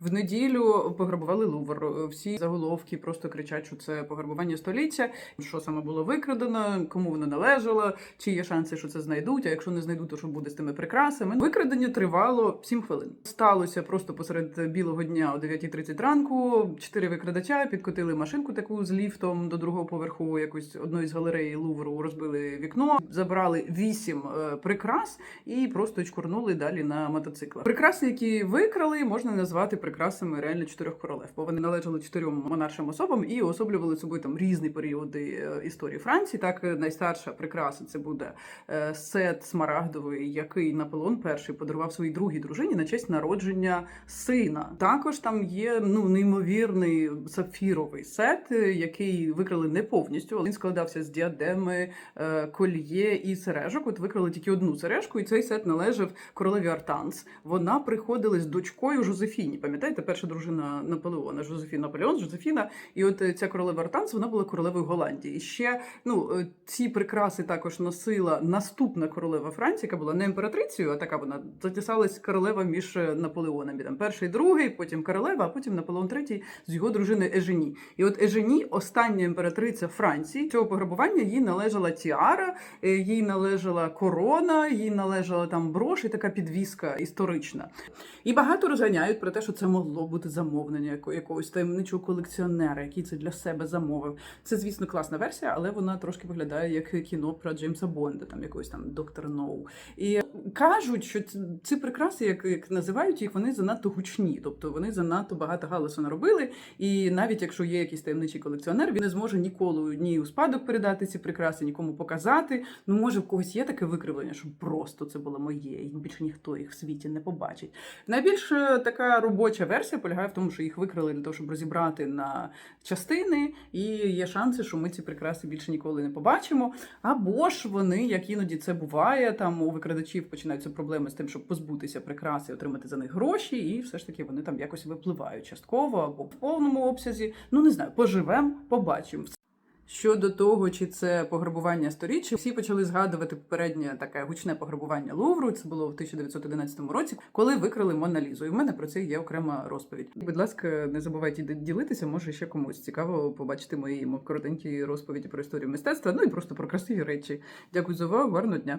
В неділю пограбували Лувр. Всі заголовки просто кричать, що це пограбування століття, що саме було викрадено, кому воно належало, чи є шанси, що це знайдуть. А якщо не знайдуть, то що буде з тими прикрасами? Викрадення тривало 7 хвилин. Сталося просто посеред білого дня о 9.30 ранку. Чотири викрадача підкотили машинку таку з ліфтом до другого поверху, якусь одної з галереї Лувру розбили вікно, забрали вісім е, прикрас і просто чкурнули далі на мотоциклах. Прикраси, які викрали, можна назвати прикрасами реально чотирьох королев, бо вони належали чотирьом монаршим особам і особлювали собою там різні періоди е, історії Франції. Так, е, найстарша прикраса це буде е, сет смарагдовий, який Наполеон І подарував своїй другій дружині на честь народження сина. Також там є ну неймовірний сапфіровий сет, який викрали не повністю. Він складався з діадеми, кольє і сережок. От викрали тільки одну сережку, і цей сет належав королеві Артанс. Вона приходила з дочкою Жозефіні. Пам'ятаєте, перша дружина Наполеона, Жозефін Наполеон, Жозефіна. І от е, ця королева Артанс, вона була королевою Голландії. І ще ну е, ці прикраси також носила наступна королева Франції, яка була не імператрицею, а така вона затісалась королева між е, Наполеонами. Там перший, другий, потім королева, а потім Наполеон III з його дружиною Ежені. І от Ежені, остання імператриця Франції, цього пограбування їй належала тіара, їй належала корона, їй належала там брош і така підвіска історична. І багато розганяють про те, що це могло бути замовлення яко- якогось таємничого колекціонера, який це для себе замовив. Це, звісно, класна версія, але вона трошки виглядає як кіно про Джеймса Бонда, там якогось там доктор Ноу. І кажуть, що ці, ці прикраси, як, як називають їх, вони занадто гучні, тобто вони занадто багато галасу наробили. І навіть якщо є якийсь таємничий колекціонер, він не зможе ніколи ні у спадок передати ці прикраси, нікому показати. Ну, може, в когось є таке викривлення, що просто це було моє, і більше ніхто їх в світі не побачить. Найбільш е, така робоча версія полягає в тому, що їх викрали для того, щоб розібрати на частини, і є шанси, що ми ці прикраси більше ніколи не побачимо. Або ж вони, як іноді це буває, там у викрадачів починаються проблеми з тим, щоб позбутися прикраси, отримати за них гроші, і все ж таки вони там якось випливають частково або в повному обсязі. Ну не знаю, поживемо, побачимо. Щодо того, чи це пограбування сторіччя, всі почали згадувати попереднє таке гучне пограбування Лувру. Це було в 1911 році, коли викрали Моналізу. І в мене про це є окрема розповідь. Будь ласка, не забувайте ділитися. Може ще комусь цікаво побачити мої коротенькі розповіді про історію мистецтва. Ну і просто про красиві речі. Дякую за увагу, гарного дня.